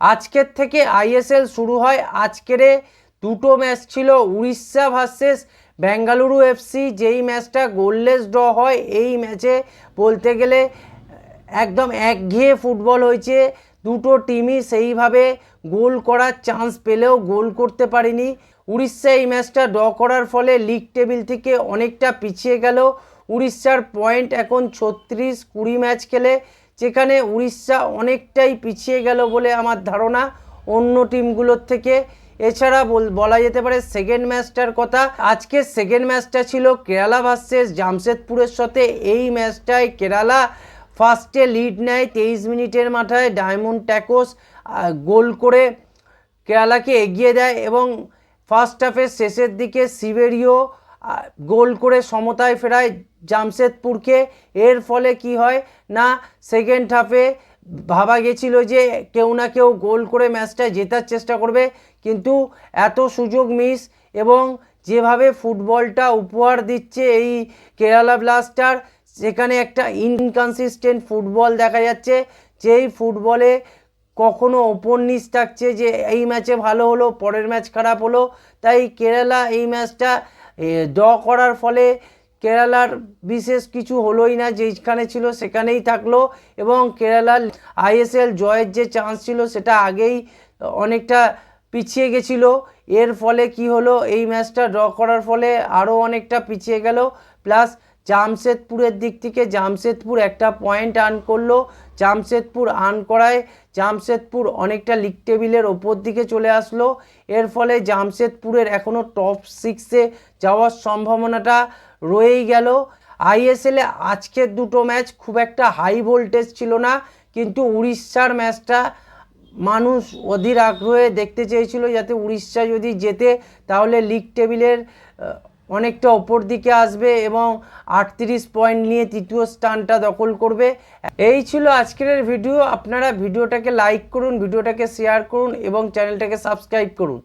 আজকের থেকে আইএসএল শুরু হয়। আজকেরে দুটো ম্যাচ ছিল উড়িষ্যা ভার্সেস বেঙ্গালুরু এফসি যেই ম্যাচটা গোললেস ড্র হয়, এই ম্যাচে বলতে গেলে একদম একঘেয়ে ফুটবল হয়েছে। দুটো টিমই সেইভাবে গোল করার চান্স পেলেও গোল করতে পারেনি। উড়িষ্যা এই ম্যাচটা ড্র করার ফলে লিগ টেবিল থেকে অনেকটা পিছিয়ে গেল। উড়িষ্যার পয়েন্ট এখন ছত্রিশ, কুড়ি ম্যাচ খেলে যেখানে উড়িষ্যা অনেকটাই পিছিয়ে গেল বলে আমার ধারণা। অন্য টিমগুলোর থেকে। এছাড়া বল- যেতে পারে সেকেন্ড ম্যাচটার কথা। আজকে সেকেন্ড ম্যাচটা ছিল কেরালা ভার্সেস জামশেদপুরের সাথে। এই ম্যাচটায় কেরালা ফার্স্টে লিড নেয় তেইশ মিনিটের মাথায় ডায়মন্ড ট্যাকোস গোল করে কেরালাকে এগিয়ে দেয় এবং ফার্স্ট হাফের শেষের দিকে সিবেরিও গোল করে সমতায় ফেরায় জামশেদপুরকে। এর ফলে কি হয় না সেকেন্ড হাফে ভাবা গেছিল যে কেউ না কেউ গোল করে ম্যাচটা জেতার চেষ্টা করবে। কিন্তু এত সুযোগ মিস এবং যেভাবে ফুটবলটা উপহার দিচ্ছে এই কেরালা ব্লাস্টার সেখানে একটা ইনকনসিস্টেন্ট ফুটবল দেখা যাচ্ছে, যেই ফুটবলে কখনো ওপর নিচ থাকছে যে এই ম্যাচে ভালো হলো, পরের ম্যাচ খারাপ হলো। তাই কেরালা এই ম্যাচটা ড করার ফলে কেরালার বিশেষ কিছু হলোই না যেখানে ছিল সেখানেই থাকল এবং কেরালার আইএসএল জয়ের যে চান্স ছিল সেটা আগেই অনেকটা পিছিয়ে গেছিল। এর ফলে কি হলো, এই ম্যাচটা ড্র করার ফলে আরও অনেকটা পিছিয়ে গেল। প্লাস জামশেদপুরের দিক থেকে জামশেদপুর একটা পয়েন্ট আর্ন করল। জামশেদপুর আর্ন করায় জামশেদপুর অনেকটা লিগ টেবিলের ওপর দিকে চলে আসলো। এর ফলে জামশেদপুরের এখনও টপ সিক্সে যাওয়ার সম্ভাবনাটা রয়েই গেল। আইএসএলে আজকের দুটো ম্যাচ খুব একটা হাই ভোল্টেজ ছিল না, কিন্তু উড়িষ্যার ম্যাচটা মানুষ অধীর আগ্রহে দেখতে চেয়েছিল যাতে উড়িষ্যা যদি জেতে, তাহলে লিগ টেবিলের অনেকটা ওপর দিকে আসবে এবং আটত্রিশ পয়েন্ট নিয়ে তৃতীয় স্থানটা দখল করবে। এই ছিল আজকের ভিডিও। আপনারা ভিডিওটাকে লাইক করুন, ভিডিওটাকে শেয়ার করুন এবং চ্যানেলটাকে সাবস্ক্রাইব করুন।